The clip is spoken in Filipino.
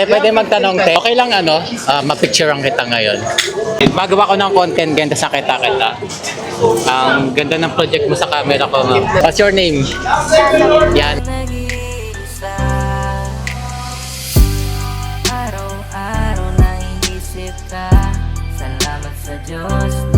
Te, pwede magtanong, te. Okay lang ano, ah, uh, mapicturean kita ngayon. Magawa ko ng content, ganda sa kita kita. Ang ganda ng project mo sa camera ko, ma'am. What's your name? Yan. nag-iisa Araw-araw naiisip ka Salamat sa Diyos